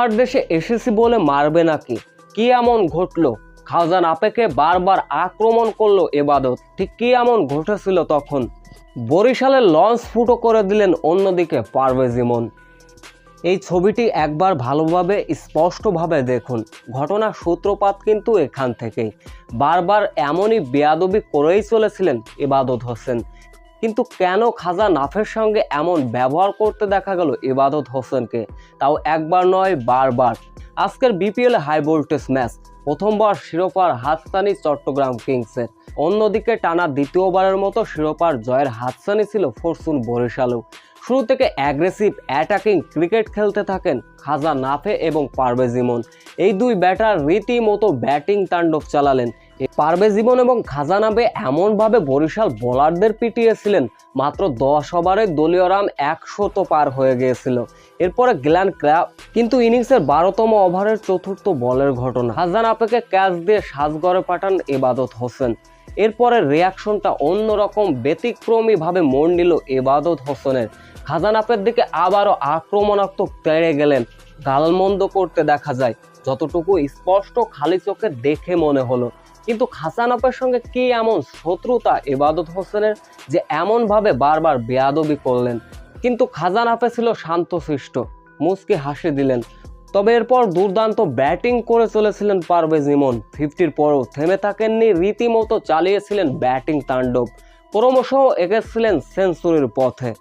তোমার দেশে এসেছি বলে মারবে নাকি? কি এমন ঘটলো? খাজান আপেকে বারবার আক্রমণ করল এবাদত। ঠিক কি এমন ঘটেছিল তখন? বরিশালের লঞ্চ ফুটো করে দিলেন অন্যদিকে পারভেজ ইমন। এই ছবিটি একবার ভালোভাবে, স্পষ্টভাবে দেখুন। ঘটনার সূত্রপাত কিন্তু এখান থেকেই। বারবার এমনই বেয়াদবি করেই চলেছিলেন এবাদত হোসেন। কিন্তু কেন খাজা নাফের সঙ্গে এমন ব্যবহার করতে দেখা গেল ইবাদত হোসেনকে? তাও একবার নয়, বারবার। আজকের বিপিএল হাই ভোল্টেজ ম্যাচ, প্রথমবার শিরোপার হাতসানি চট্টগ্রাম কিংসের। অন্যদিকে টানা দ্বিতীয়বারের মতো শিরোপার জয়ের হাতসানি ছিল ফরচুন বরিশালও। শুরু থেকে অ্যাগ্রেসিভ অ্যাটাকিং ক্রিকেট খেলতে থাকেন খাজা নাফে এবং পারভেজ ইমন। এই দুই ব্যাটার রীতিমতো ব্যাটিং তাণ্ডব চালালেন পারভেজ ইমন এবং খাজা নাফে এমনভাবে বরিশাল বোলারদের পিটিয়েছিলেন। মাত্র দশ ওভারে দলীয় রান একশত পার হয়ে গিয়েছিল। এরপরে গ্ল্যান ক্র্যাপ কিন্তু ইনিংসের বারোতম ওভারের চতুর্থ বলের ঘটনা। হাজান আপেকে ক্যাচ দিয়ে সাজগড়ে পাঠান এবাদত হোসেন। এরপরে রিয়াকশনটা অন্যরকম ব্যতিক্রমীভাবে মোড় নিল এবাদত হোসেনের। খাজান আপের দিকে আবারও আক্রমণাত্মক তেড়ে গেলেন। গালমন্দ করতে দেখা যায়। যতটুকু স্পষ্ট খালি চোখে দেখে মনে হলো। কিন্তু খাসান সঙ্গে কি এমন শত্রুতা এবাদত হোসেনের যে এমনভাবে বারবার বেয়াদবি করলেন? কিন্তু খাজান আপে ছিল শান্তশিষ্ট মুসকে হাসি দিলেন। তবে এরপর দুর্দান্ত ব্যাটিং করে চলেছিলেন পারভেজ ইমন। ফিফটির পরও থেমে থাকেননি, রীতিমতো চালিয়েছিলেন ব্যাটিং তাণ্ডব। ক্রমশ এগেছিলেন সেঞ্চুরির পথে।